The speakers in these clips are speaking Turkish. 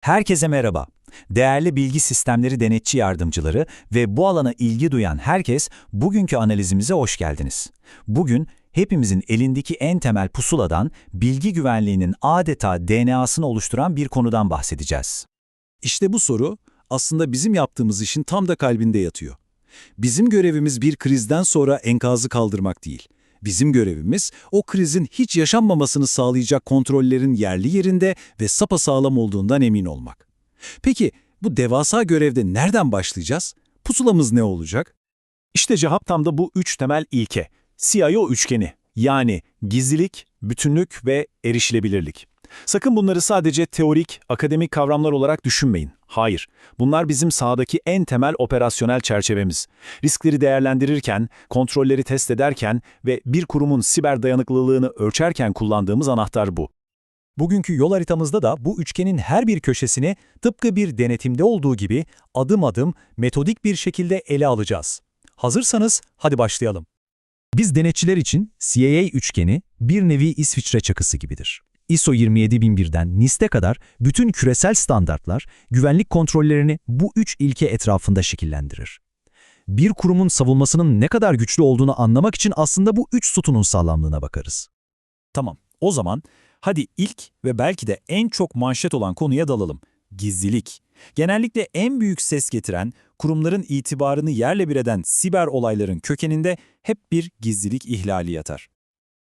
Herkese merhaba. Değerli bilgi sistemleri denetçi yardımcıları ve bu alana ilgi duyan herkes bugünkü analizimize hoş geldiniz. Bugün hepimizin elindeki en temel pusuladan bilgi güvenliğinin adeta DNA'sını oluşturan bir konudan bahsedeceğiz. İşte bu soru aslında bizim yaptığımız işin tam da kalbinde yatıyor. Bizim görevimiz bir krizden sonra enkazı kaldırmak değil. Bizim görevimiz o krizin hiç yaşanmamasını sağlayacak kontrollerin yerli yerinde ve sapasağlam olduğundan emin olmak. Peki bu devasa görevde nereden başlayacağız? Pusulamız ne olacak? İşte cevap tam da bu üç temel ilke. CIO üçgeni yani gizlilik, bütünlük ve erişilebilirlik. Sakın bunları sadece teorik, akademik kavramlar olarak düşünmeyin. Hayır, bunlar bizim sahadaki en temel operasyonel çerçevemiz. Riskleri değerlendirirken, kontrolleri test ederken ve bir kurumun siber dayanıklılığını ölçerken kullandığımız anahtar bu. Bugünkü yol haritamızda da bu üçgenin her bir köşesini tıpkı bir denetimde olduğu gibi adım adım metodik bir şekilde ele alacağız. Hazırsanız hadi başlayalım. Biz denetçiler için CIA üçgeni bir nevi İsviçre çakısı gibidir. ISO 27001'den NIST'e kadar bütün küresel standartlar güvenlik kontrollerini bu üç ilke etrafında şekillendirir. Bir kurumun savunmasının ne kadar güçlü olduğunu anlamak için aslında bu üç sütunun sağlamlığına bakarız. Tamam, o zaman hadi ilk ve belki de en çok manşet olan konuya dalalım. Gizlilik. Genellikle en büyük ses getiren, kurumların itibarını yerle bir eden siber olayların kökeninde hep bir gizlilik ihlali yatar.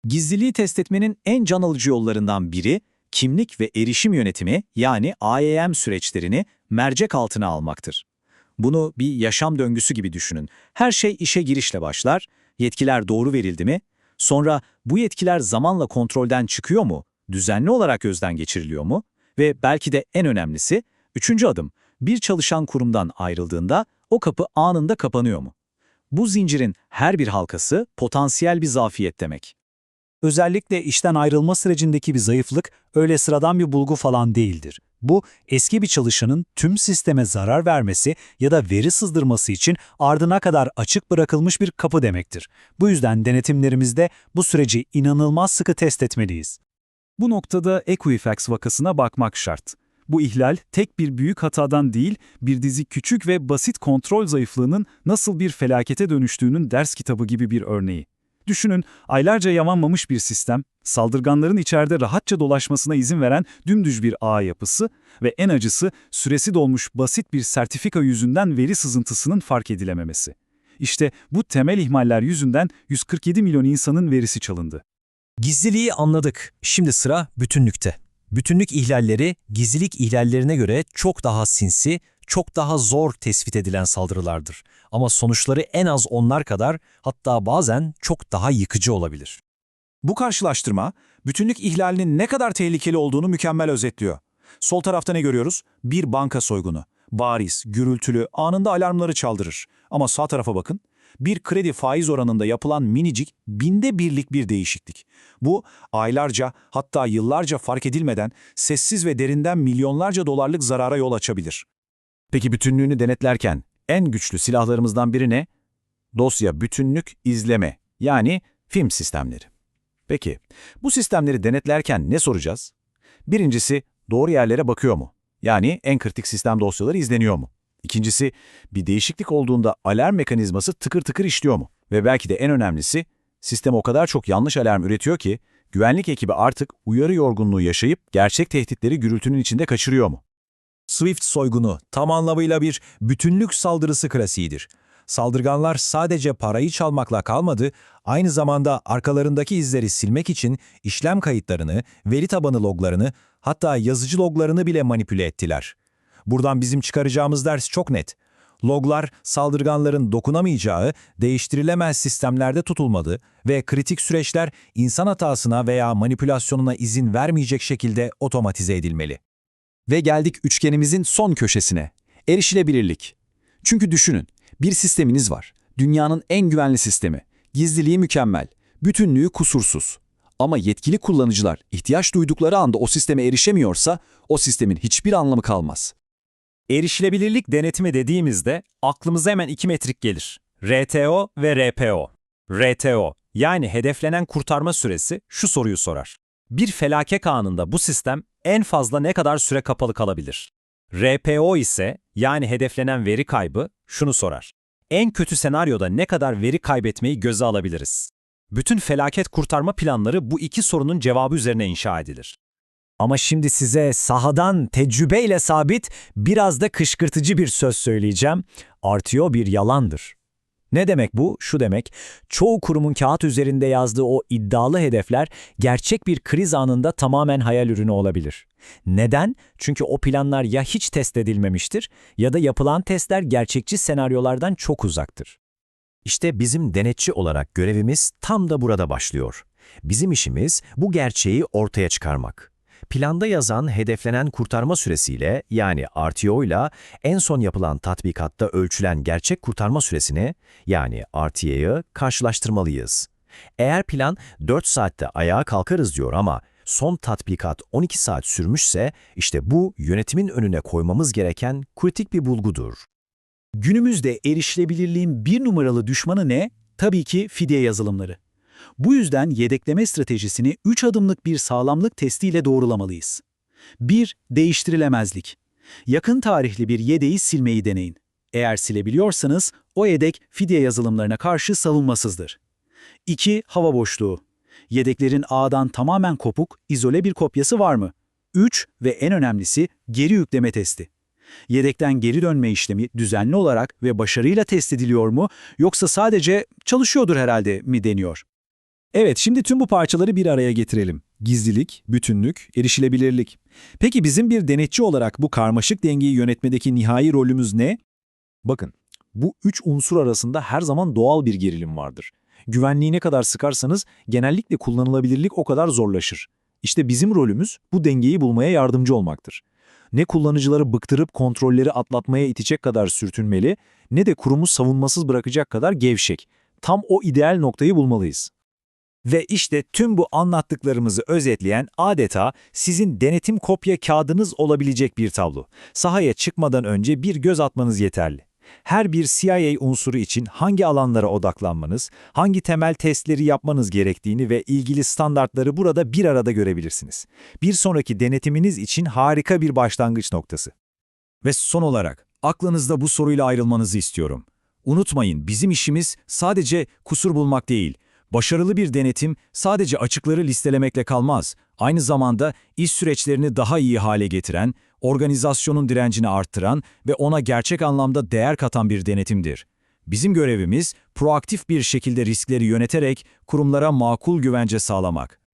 Gizliliği test etmenin en can alıcı yollarından biri, kimlik ve erişim yönetimi yani IAM süreçlerini mercek altına almaktır. Bunu bir yaşam döngüsü gibi düşünün. Her şey işe girişle başlar, yetkiler doğru verildi mi, sonra bu yetkiler zamanla kontrolden çıkıyor mu, düzenli olarak gözden geçiriliyor mu ve belki de en önemlisi, üçüncü adım, bir çalışan kurumdan ayrıldığında o kapı anında kapanıyor mu? Bu zincirin her bir halkası potansiyel bir zafiyet demek. Özellikle işten ayrılma sürecindeki bir zayıflık öyle sıradan bir bulgu falan değildir. Bu, eski bir çalışanın tüm sisteme zarar vermesi ya da veri sızdırması için ardına kadar açık bırakılmış bir kapı demektir. Bu yüzden denetimlerimizde bu süreci inanılmaz sıkı test etmeliyiz. Bu noktada Equifax vakasına bakmak şart. Bu ihlal tek bir büyük hatadan değil, bir dizi küçük ve basit kontrol zayıflığının nasıl bir felakete dönüştüğünün ders kitabı gibi bir örneği. Düşünün, aylarca yamanmamış bir sistem, saldırganların içeride rahatça dolaşmasına izin veren dümdüz bir ağ yapısı ve en acısı süresi dolmuş basit bir sertifika yüzünden veri sızıntısının fark edilememesi. İşte bu temel ihmaller yüzünden 147 milyon insanın verisi çalındı. Gizliliği anladık. Şimdi sıra bütünlükte. Bütünlük ihlalleri gizlilik ihlallerine göre çok daha sinsi, çok daha zor tespit edilen saldırılardır. Ama sonuçları en az onlar kadar hatta bazen çok daha yıkıcı olabilir. Bu karşılaştırma, bütünlük ihlalinin ne kadar tehlikeli olduğunu mükemmel özetliyor. Sol tarafta ne görüyoruz? Bir banka soygunu. Bariz, gürültülü, anında alarmları çaldırır. Ama sağ tarafa bakın. Bir kredi faiz oranında yapılan minicik, binde birlik bir değişiklik. Bu, aylarca hatta yıllarca fark edilmeden sessiz ve derinden milyonlarca dolarlık zarara yol açabilir. Peki bütünlüğünü denetlerken en güçlü silahlarımızdan biri ne? Dosya bütünlük izleme, yani film sistemleri. Peki, bu sistemleri denetlerken ne soracağız? Birincisi, doğru yerlere bakıyor mu? Yani en kritik sistem dosyaları izleniyor mu? İkincisi, bir değişiklik olduğunda alarm mekanizması tıkır tıkır işliyor mu? Ve belki de en önemlisi, sistem o kadar çok yanlış alarm üretiyor ki, güvenlik ekibi artık uyarı yorgunluğu yaşayıp gerçek tehditleri gürültünün içinde kaçırıyor mu? Swift soygunu tam anlamıyla bir bütünlük saldırısı klasiğidir. Saldırganlar sadece parayı çalmakla kalmadı, aynı zamanda arkalarındaki izleri silmek için işlem kayıtlarını, veri tabanı loglarını, hatta yazıcı loglarını bile manipüle ettiler. Buradan bizim çıkaracağımız ders çok net. Loglar saldırganların dokunamayacağı, değiştirilemez sistemlerde tutulmadı ve kritik süreçler insan hatasına veya manipülasyonuna izin vermeyecek şekilde otomatize edilmeli. Ve geldik üçgenimizin son köşesine. Erişilebilirlik. Çünkü düşünün, bir sisteminiz var. Dünyanın en güvenli sistemi. Gizliliği mükemmel, bütünlüğü kusursuz. Ama yetkili kullanıcılar ihtiyaç duydukları anda o sisteme erişemiyorsa o sistemin hiçbir anlamı kalmaz. Erişilebilirlik denetimi dediğimizde aklımıza hemen iki metrik gelir. RTO ve RPO. RTO yani hedeflenen kurtarma süresi şu soruyu sorar. Bir felaket anında bu sistem en fazla ne kadar süre kapalı kalabilir? RPO ise yani hedeflenen veri kaybı şunu sorar. En kötü senaryoda ne kadar veri kaybetmeyi göze alabiliriz? Bütün felaket kurtarma planları bu iki sorunun cevabı üzerine inşa edilir. Ama şimdi size sahadan tecrübeyle sabit biraz da kışkırtıcı bir söz söyleyeceğim. RTO bir yalandır. Ne demek bu? Şu demek, çoğu kurumun kağıt üzerinde yazdığı o iddialı hedefler gerçek bir kriz anında tamamen hayal ürünü olabilir. Neden? Çünkü o planlar ya hiç test edilmemiştir ya da yapılan testler gerçekçi senaryolardan çok uzaktır. İşte bizim denetçi olarak görevimiz tam da burada başlıyor. Bizim işimiz bu gerçeği ortaya çıkarmak. Planda yazan hedeflenen kurtarma süresiyle yani RTO ile en son yapılan tatbikatta ölçülen gerçek kurtarma süresini yani RTA'yı karşılaştırmalıyız. Eğer plan 4 saatte ayağa kalkarız diyor ama son tatbikat 12 saat sürmüşse işte bu yönetimin önüne koymamız gereken kritik bir bulgudur. Günümüzde erişilebilirliğin bir numaralı düşmanı ne? Tabii ki fidye yazılımları. Bu yüzden yedekleme stratejisini 3 adımlık bir sağlamlık testiyle doğrulamalıyız. 1. Değiştirilemezlik. Yakın tarihli bir yedeği silmeyi deneyin. Eğer silebiliyorsanız o yedek fidye yazılımlarına karşı savunmasızdır. 2. Hava boşluğu. Yedeklerin ağdan tamamen kopuk, izole bir kopyası var mı? 3 ve en önemlisi geri yükleme testi. Yedekten geri dönme işlemi düzenli olarak ve başarıyla test ediliyor mu yoksa sadece çalışıyordur herhalde mi deniyor? Evet, şimdi tüm bu parçaları bir araya getirelim. Gizlilik, bütünlük, erişilebilirlik. Peki bizim bir denetçi olarak bu karmaşık dengeyi yönetmedeki nihai rolümüz ne? Bakın, bu üç unsur arasında her zaman doğal bir gerilim vardır. Güvenliği ne kadar sıkarsanız genellikle kullanılabilirlik o kadar zorlaşır. İşte bizim rolümüz bu dengeyi bulmaya yardımcı olmaktır. Ne kullanıcıları bıktırıp kontrolleri atlatmaya itecek kadar sürtünmeli, ne de kurumu savunmasız bırakacak kadar gevşek. Tam o ideal noktayı bulmalıyız. Ve işte tüm bu anlattıklarımızı özetleyen adeta sizin denetim kopya kağıdınız olabilecek bir tablo. Sahaya çıkmadan önce bir göz atmanız yeterli. Her bir CIA unsuru için hangi alanlara odaklanmanız, hangi temel testleri yapmanız gerektiğini ve ilgili standartları burada bir arada görebilirsiniz. Bir sonraki denetiminiz için harika bir başlangıç noktası. Ve son olarak aklınızda bu soruyla ayrılmanızı istiyorum. Unutmayın bizim işimiz sadece kusur bulmak değil, Başarılı bir denetim sadece açıkları listelemekle kalmaz. Aynı zamanda iş süreçlerini daha iyi hale getiren, organizasyonun direncini arttıran ve ona gerçek anlamda değer katan bir denetimdir. Bizim görevimiz proaktif bir şekilde riskleri yöneterek kurumlara makul güvence sağlamak.